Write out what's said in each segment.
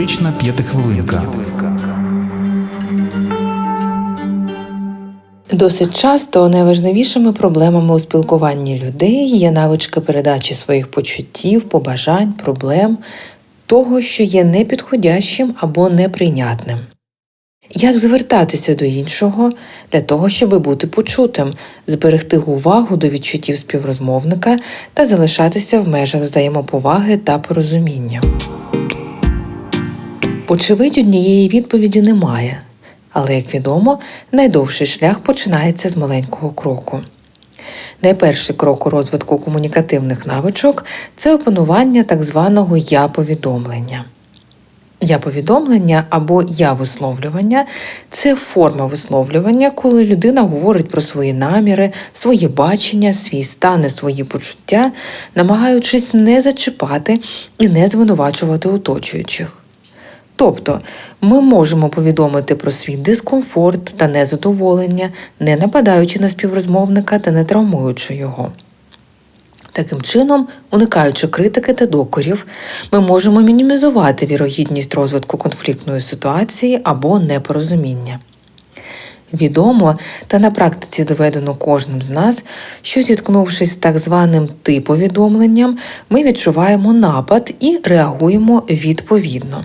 Психотерапевтична п'ятихвилинка. Досить часто найважливішими проблемами у спілкуванні людей є навички передачі своїх почуттів, побажань, проблем, того, що є непідходящим або неприйнятним. Як звертатися до іншого для того, щоб бути почутим, зберегти увагу до відчуттів співрозмовника та залишатися в межах взаємоповаги та порозуміння? Очевидь, однієї відповіді немає, але, як відомо, найдовший шлях починається з маленького кроку. Найперший крок у розвитку комунікативних навичок це опанування так званого я-повідомлення. Я-повідомлення або я-висловлювання це форма висловлювання, коли людина говорить про свої наміри, своє бачення, свій стан і свої почуття, намагаючись не зачіпати і не звинувачувати оточуючих. Тобто ми можемо повідомити про свій дискомфорт та незадоволення, не нападаючи на співрозмовника та не травмуючи його. Таким чином, уникаючи критики та докорів, ми можемо мінімізувати вірогідність розвитку конфліктної ситуації або непорозуміння. Відомо та на практиці доведено кожним з нас, що зіткнувшись з так званим ти-повідомленням, ми відчуваємо напад і реагуємо відповідно.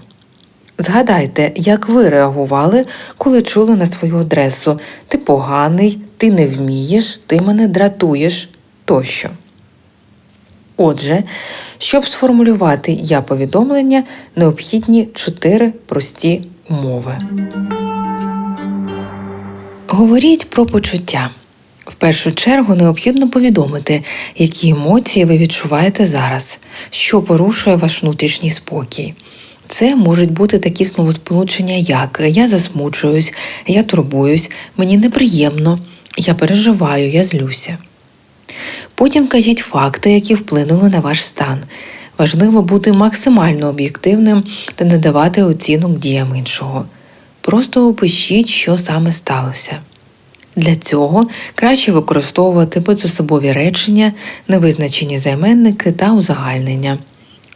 Згадайте, як ви реагували, коли чули на свою адресу Ти поганий, ти не вмієш, ти мене дратуєш тощо. Отже, щоб сформулювати я повідомлення, необхідні чотири прості умови. Говоріть про почуття. В першу чергу необхідно повідомити, які емоції ви відчуваєте зараз, що порушує ваш внутрішній спокій. Це можуть бути такі словосполучення, як я засмучуюсь, я турбуюсь, мені неприємно, я переживаю, я злюся. Потім кажіть факти, які вплинули на ваш стан. Важливо бути максимально об'єктивним та не давати оцінок діям іншого. Просто опишіть, що саме сталося. Для цього краще використовувати безособові речення, невизначені займенники та узагальнення.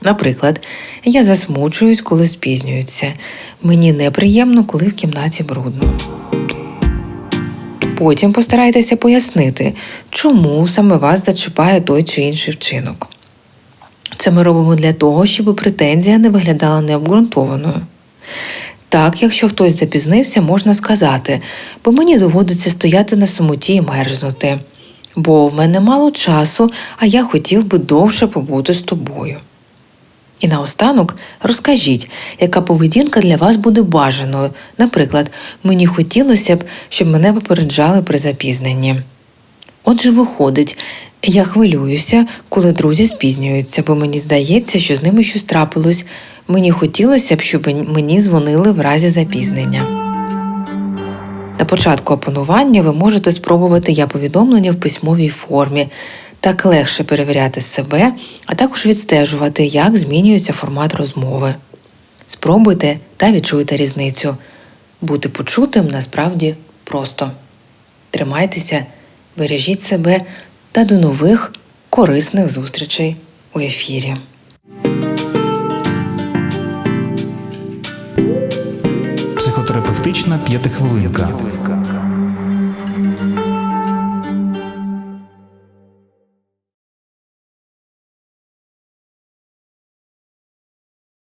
Наприклад, я засмучуюсь, коли спізнюються. Мені неприємно, коли в кімнаті брудно. Потім постарайтеся пояснити, чому саме вас зачіпає той чи інший вчинок. Це ми робимо для того, щоб претензія не виглядала необґрунтованою. Так, якщо хтось запізнився, можна сказати, бо мені доводиться стояти на самоті і мерзнути, бо в мене мало часу, а я хотів би довше побути з тобою. І наостанок розкажіть, яка поведінка для вас буде бажаною. Наприклад, мені хотілося б, щоб мене попереджали при запізненні. Отже, виходить, я хвилююся, коли друзі спізнюються, бо мені здається, що з ними щось трапилось. Мені хотілося б, щоб мені дзвонили в разі запізнення. На початку опанування ви можете спробувати я повідомлення в письмовій формі. Так легше перевіряти себе, а також відстежувати, як змінюється формат розмови. Спробуйте та відчуйте різницю. Бути почутим насправді просто. Тримайтеся, бережіть себе та до нових корисних зустрічей у ефірі. Психотерапевтична п'ятихвилинка.